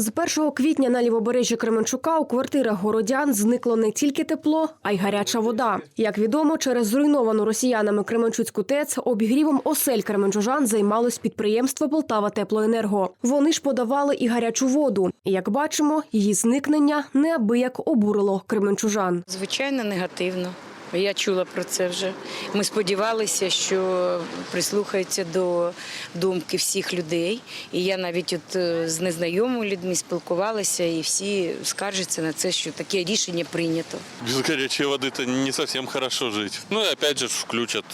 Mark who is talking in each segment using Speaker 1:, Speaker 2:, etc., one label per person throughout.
Speaker 1: З 1 квітня на лівобережжі Кременчука у квартирах городян зникло не тільки тепло, а й гаряча вода. Як відомо, через зруйновану росіянами Кременчуцьку ТЕЦ обігрівом осель кременчужан займалось підприємство Полтава Теплоенерго. Вони ж подавали і гарячу воду. І, як бачимо, її зникнення неабияк обурило кременчужан.
Speaker 2: Звичайно, негативно. Я чула про це вже. Ми сподівалися, що прислухаються до думки всіх людей. І я навіть от е, з незнайомими людьми спілкувалася, і всі скаржаться на це, що таке рішення прийнято.
Speaker 3: Без гарячої води то не зовсім хорошо жити. Ну і опять же включать.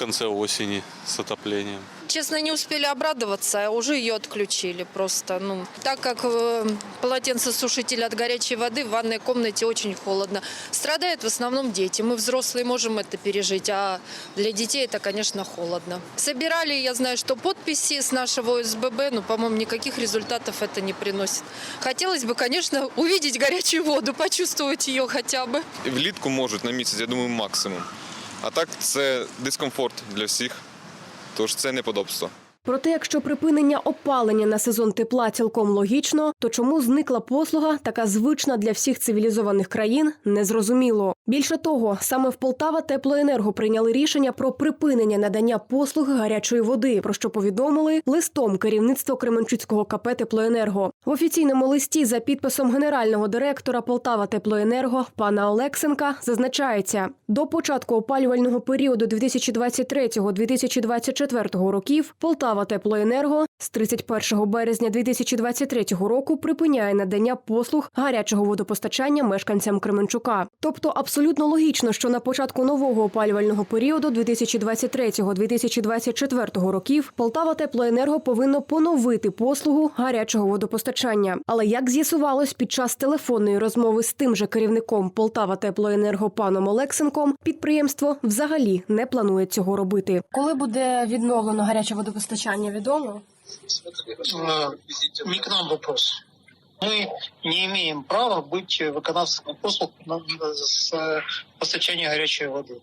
Speaker 3: Конце осени с отоплением.
Speaker 4: Честно, не успели обрадоваться, а уже ее отключили просто. Ну, так как э, полотенцесушитель от горячей воды в ванной комнате очень холодно. Страдают в основном дети. Мы взрослые можем это пережить, а для детей это, конечно, холодно. Собирали, я знаю, что подписи с нашего ОСББ, но, по-моему, никаких результатов это не приносит. Хотелось бы, конечно, увидеть горячую воду, почувствовать ее хотя бы.
Speaker 5: Влітку можуть на місяць, я думаю, максимум. А так це дискомфорт для всіх, тож це неподобство.
Speaker 1: Проте, якщо припинення опалення на сезон тепла цілком логічно, то чому зникла послуга, така звична для всіх цивілізованих країн, незрозуміло. Більше того, саме в Полтава теплоенерго прийняли рішення про припинення надання послуги гарячої води, про що повідомили листом керівництво Кременчуцького КП Теплоенерго. В офіційному листі за підписом генерального директора Полтава Теплоенерго пана Олексенка зазначається до початку опалювального періоду 2023-2024 років Полтава Теплоенерго з 31 березня 2023 року припиняє надання послуг гарячого водопостачання мешканцям Кременчука. Тобто абсолютно логічно, що на початку нового опалювального періоду 2023-2024 років Полтава Теплоенерго повинно поновити послугу гарячого водопостачання. Але як з'ясувалось під час телефонної розмови з тим же керівником Полтава Теплоенерго паном Олексенком, підприємство взагалі не планує цього робити. Коли буде відновлено гаряче водопостачання, відомо?
Speaker 6: Э, не к нам вопрос. Мы не имеем права быть выkonавцем послуг на- с э, постачания горячей воды.